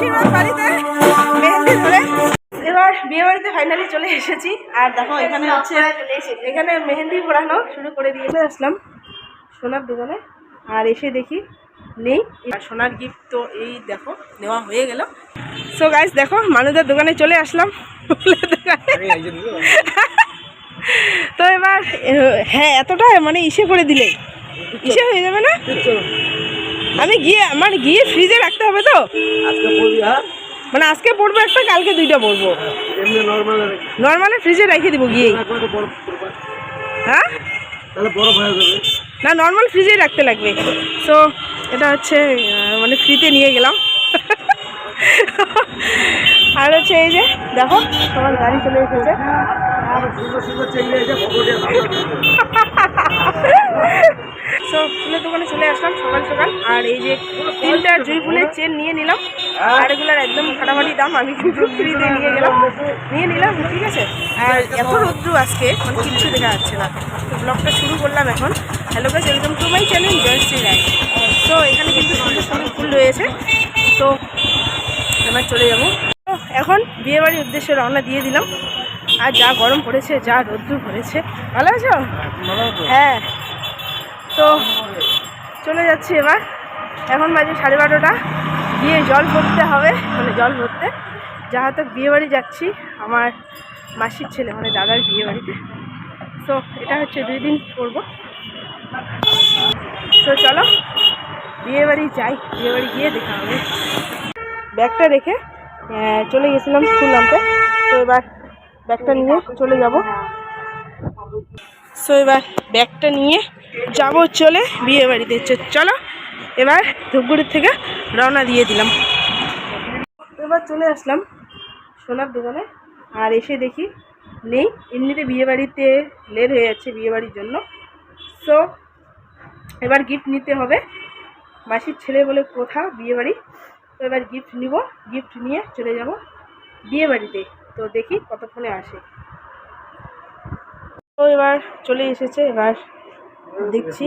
আশীর্বাদ বাড়িতে। মেহেন্দি ধরে। এবার বিয়ে বাড়িতে ফাইনালি চলে এসেছি। আর দেখো, এখানে হচ্ছে এখানে মেহেন্দি পড়ানো শুরু করে দিয়ে আসলাম সোনার দোকানে। আর এসে দেখি নেই। আর সোনার গিফট তো এই দেখো, নেওয়া হয়ে গেল। সো গাইস দেখো মানুষদের দোকানে চলে আসলাম। তো এবার হ্যাঁ এতটা মানে ইসে করে দিলে। ইসে হয়ে যাবে না? আমি গিয়ে আমার গিয়ে ফ্রিজে রাখতে হবে তো? হ্যাঁ? মানে আজকে পড়ব একটা কালকে দুইটা পড়ব। এমনি নর্মাল ফ্রিজে রেখে দিব। গিয়ে হ্যাঁ? হয়ে না নর্মাল ফ্রিজেই রাখতে লাগবে। সো এটা হচ্ছে মানে ফ্রিতে নিয়ে গেলাম। আর হচ্ছে এই যে দেখো তোমার গাড়ি চলে এসেছে। সুন্দর সুন্দর এসে ফুলের দোকানে চলে আসলাম সকাল সকাল। আর এই যে তিনটা জুই ফুলের চেন নিয়ে নিলাম। আর এগুলোর একদম ফাটাফাটি দাম আমি কিন্তু ফ্রিতে নিয়ে গেলাম। নিয়ে নিলাম ঠিক আছে? আর এত রৌদ্র আজকে মানে কিচ্ছু দেখা যাচ্ছে না। তো ব্লগটা শুরু করলাম এখন। Hello guys welcome to my channel Joyshree Roy. তো এখানে কিন্তু সুন্দর সুন্দর ফুল রয়েছে। তো এবার চলে যাব। তো এখন বিয়েবাড়ির উদ্দেশ্যে রওনা দিয়ে দিলাম। আর যা গরম পড়েছে যা রৌদ্র পড়েছে। ভালো আছো। হ্যাঁ। তো চলে যাচ্ছি এবার। এখন বাজে সাড়ে বারোটা। গিয়ে জল ভরতে হবে মানে জল ভরতে। যাহা তো বিয়েবাড়ি যাচ্ছি, আমার মাসির ছেলে মানে দাদার বিয়ে বাড়িতে তো এটা হচ্ছে দুই দিন করব। তো চলো বিয়ে বাড়ি যাই। বিয়ে বাড়ি গিয়ে দেখা হবে। ব্যাগটা রেখে চলে গেছিলাম স্কুল নামতে। তো এবার ব্যাগটা নিয়ে চলে যাব। সো এবার ব্যাগটা নিয়ে যাব চলে বিয়ে বাড়িতে। চলো, এবার ধূপগুড়ির থেকে রওনা দিয়ে দিলাম। এবার চলে আসলাম সোনার দোকানে, আর এসে দেখি নেই, এমনিতে বিয়ে বাড়িতে লেট হয়ে যাচ্ছে বিয়ে বাড়ির জন্য। সো এবার গিফট নিতে হবে। মাসির ছেলে বলে কোথা বিয়ে বাড়ি। তো এবার গিফট নিব গিফট নিয়ে চলে যাব বিয়ে বাড়িতে। তো দেখি কতক্ষণে আসে। তো এবার চলে এসেছে, এবার দেখছি।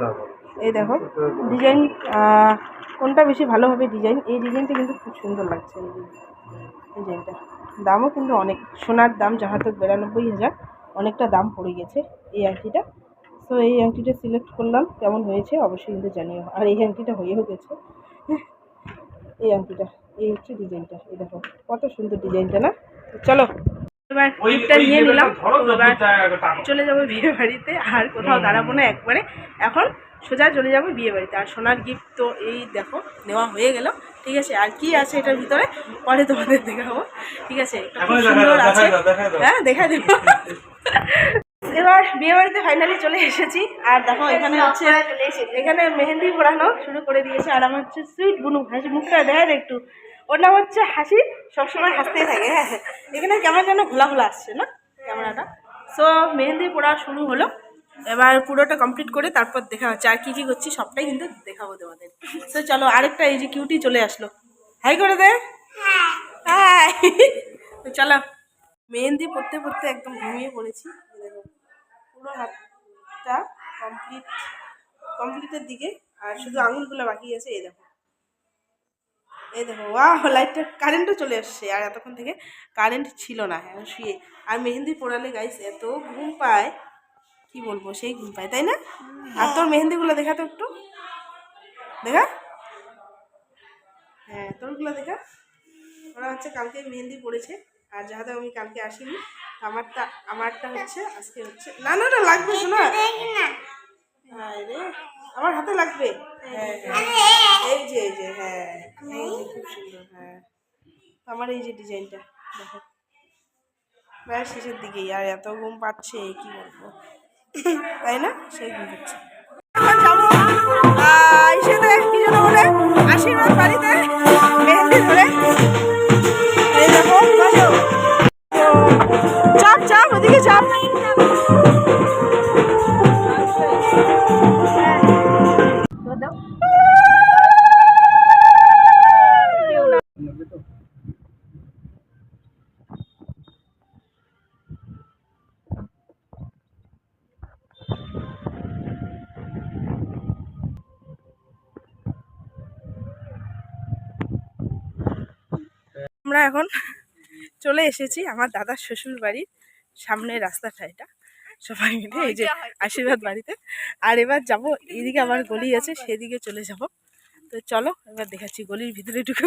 দাম এই দেখো ডিজাইন কোনটা বেশি ভালো হবে ডিজাইন? এই ডিজাইনটা কিন্তু খুব সুন্দর লাগছে এই ডিজাইনটা। দামও কিন্তু অনেক সোনার দাম যাহা তো বিরানব্বই হাজার অনেকটা দাম পড়ে গেছে এই আংটিটা। তো এই আংটিটা সিলেক্ট করলাম কেমন হয়েছে অবশ্যই কিন্তু জানিও। আর এই আংটিটা হয়েও গেছে। এই আংটিটা এই হচ্ছে ডিজাইনটা এই দেখো কত সুন্দর ডিজাইনটা না? চলো এবার গিফটটা নিয়ে নিলাম। এবার চলে যাব বিয়ে বাড়িতে আর কোথাও দাঁড়াবো না একবারে। এখন সোজা চলে যাব বিয়ে বাড়িতে। আর সোনার গিফট তো এই দেখো নেওয়া হয়ে গেল। ঠিক আছে আর কি আছে এটার ভিতরে পরে তোমাদের দেখাবো। ঠিক আছে সুন্দর আছে। হ্যাঁ দেখা দেবো। এবার বিয়ে বাড়িতে ফাইনালি চলে এসেছি। আর দেখো এখানে হচ্ছে এখানে মেহেন্দি পড়ানো শুরু করে দিয়েছে। আর আমার হচ্ছে সুইট বুনু। হাসি মুখটা দেখা যায় একটু। ওর নাম হচ্ছে হাসি, সবসময় হাসতেই থাকে হ্যাঁ। এখানে কেমন যেন ঘোলা ঘোলা আসছে, না? ক্যামেরাটা। সো মেহেন্দি পড়া শুরু হলো। এবার পুরোটা কমপ্লিট করে তারপর দেখা হচ্ছে। আর কী কী করছি, সবটাই কিন্তু দেখাবো তোমাদের। সো চলো, আরেকটা এই যে কিউটি চলে আসলো। হাই করে দে হাই তো চলো, মেহেন্দি পড়তে পড়তে একদম ঘুমিয়ে পড়েছি। পুরো হাতটা কমপ্লিট কমপ্লিটের দিকে, আর শুধু আঙুলগুলো বাকি আছে, এই দেখো। এই দেখো ওয়াহ লাইটটা কারেন্টও চলে আসছে। আর এতক্ষণ থেকে কারেন্ট ছিল না এখন শুয়ে। আর মেহেন্দি পড়ালে গাইস এত ঘুম পায়। কি বলব সেই ঘুম পায় তাই না? আর তোর মেহেন্দিগুলো দেখা তো একটু? দেখা? হ্যাঁ তোরগুলো দেখা। ওরা হচ্ছে কালকে মেহেন্দি পড়েছে আর যাহাতে আমি কালকে আসিনি আমারটা আমারটা হচ্ছে আজকে হচ্ছে না না না লাগবে শোনা। হায় রে আমার হাতে লাগবে। হ্যাঁ হ্যাঁ। এই যে এই যে হ্যাঁ। এই যে খুব সুন্দর হ্যাঁ। আমার এই যে ডিজাইনটা দেখো। প্রায় শেষের দিকেই আর এত ঘুম পাচ্ছে কি বলব? তাই না? সেই ঘুম পাচ্ছে। যাব ইসেতে কি বলে আশীর্বাদ বাড়িতে। আমরা এখন চলে এসেছি আমার দাদার শ্বশুর বাড়ির সামনে রাস্তাটা এটা সবাই মিলে এই যে আশীর্বাদ বাড়িতে। আর এবার যাব এদিকে আমার গলি আছে সেদিকে চলে যাব। তো চলো এবার দেখাচ্ছি গলির ভিতরে ঢুকে।